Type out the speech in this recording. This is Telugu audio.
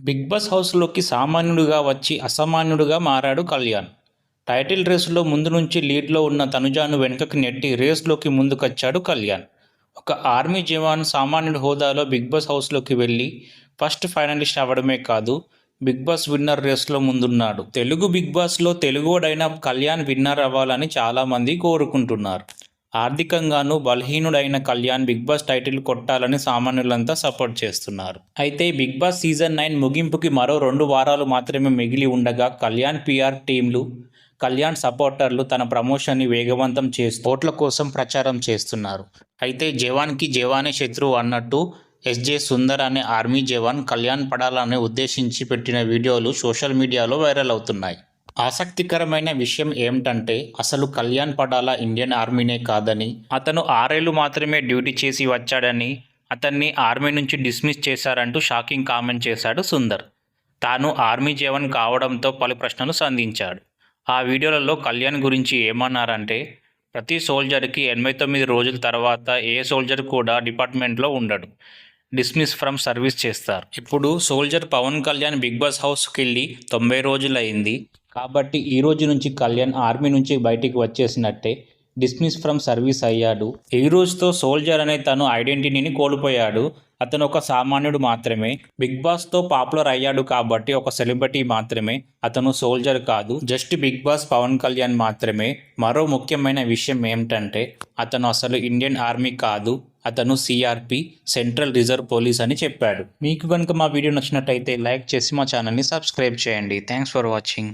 బిగ్ బాస్ హౌస్లోకి సామాన్యుడిగా వచ్చి అసామాన్యుడిగా మారాడు కళ్యాణ్. టైటిల్ రేసులో ముందు నుంచి లీడ్లో ఉన్న తనుజాను వెనుకకి నెట్టి రేస్లోకి ముందుకొచ్చాడు కళ్యాణ్. ఒక ఆర్మీ జవాన్ సామాన్యుడి హోదాలో బిగ్ బాస్ హౌస్లోకి వెళ్ళి ఫస్ట్ ఫైనలిస్ట్ అవ్వడమే కాదు బిగ్ బాస్ విన్నర్ రేస్లో ముందున్నాడు. తెలుగు బిగ్ బాస్లో తెలుగుడైన కళ్యాణ్ విన్నర్ అవ్వాలని చాలామంది కోరుకుంటున్నారు. ఆర్థికంగానూ బలహీనుడైన కళ్యాణ్ బిగ్ బాస్ టైటిల్ కొట్టాలని సామాన్యులంతా సపోర్ట్ చేస్తున్నారు. అయితే బిగ్ బాస్ సీజన్ నైన్ ముగింపుకి మరో రెండు వారాలు మాత్రమే మిగిలి ఉండగా కళ్యాణ్ పిఆర్ టీంలు కళ్యాణ్ సపోర్టర్లు తన ప్రమోషన్ని వేగవంతం చేస్తూ ఓట్ల కోసం ప్రచారం చేస్తున్నారు. అయితే జవాన్కి జవానే శత్రువు అన్నట్టు ఎస్జే సుందర్ అనే ఆర్మీ జవాన్ కళ్యాణ్ పడాలని ఉద్దేశించి పెట్టిన వీడియోలు సోషల్ మీడియాలో వైరల్ అవుతున్నాయి. ఆసక్తికరమైన విషయం ఏమిటంటే అసలు కళ్యాణ్ పడాల ఇండియన్ ఆర్మీనే కాదని. అతను ఆరేళ్ళు మాత్రమే డ్యూటీ చేసి వచ్చాడని అతన్ని ఆర్మీ నుంచి డిస్మిస్ చేశారంటూ షాకింగ్ కామెంట్ చేశాడు సుందర్. తాను ఆర్మీ జవాన్ కావడంతో పలు ప్రశ్నలు సంధించాడు. ఆ వీడియోలలో కళ్యాణ్ గురించి ఏమన్నారంటే ప్రతి సోల్జర్కి ఎనభై తొమ్మిది రోజుల తర్వాత ఏ సోల్జర్ కూడా డిపార్ట్మెంట్లో ఉండడు. డిస్మిస్ ఫ్రమ్ సర్వీస్ చేస్తారు. ఇప్పుడు soldier Pavan Kalyan Bigg Boss హౌస్కి వెళ్ళి తొంభై రోజులైంది కాబట్టి ఈ రోజు నుంచి కళ్యాణ్ ఆర్మీ నుంచి బయటికి వచ్చేసినట్టే డిస్మిస్ ఫ్రమ్ సర్వీస్ అయ్యాడు. ఈ రోజుతో సోల్జర్ అనే తను ఐడెంటిటీని కోల్పోయాడు. అతను ఒక సామాన్యుడు మాత్రమే. బిగ్ బాస్తో పాపులర్ అయ్యాడు కాబట్టి ఒక సెలబ్రిటీ మాత్రమే. అతను సోల్జర్ కాదు just Bigg Boss Pavan Kalyan మాత్రమే. మరో ముఖ్యమైన విషయం ఏమిటంటే అతను అసలు ఇండియన్ ఆర్మీ కాదు. అతను సిఆర్పి సెంట్రల్ రిజర్వ్ పోలీస్ అని చెప్పాడు. మీకు కనుక మా వీడియో నచ్చినట్టయితే లైక్ చేసి మా ఛానల్ని సబ్స్క్రైబ్ చేయండి. Thanks for watching.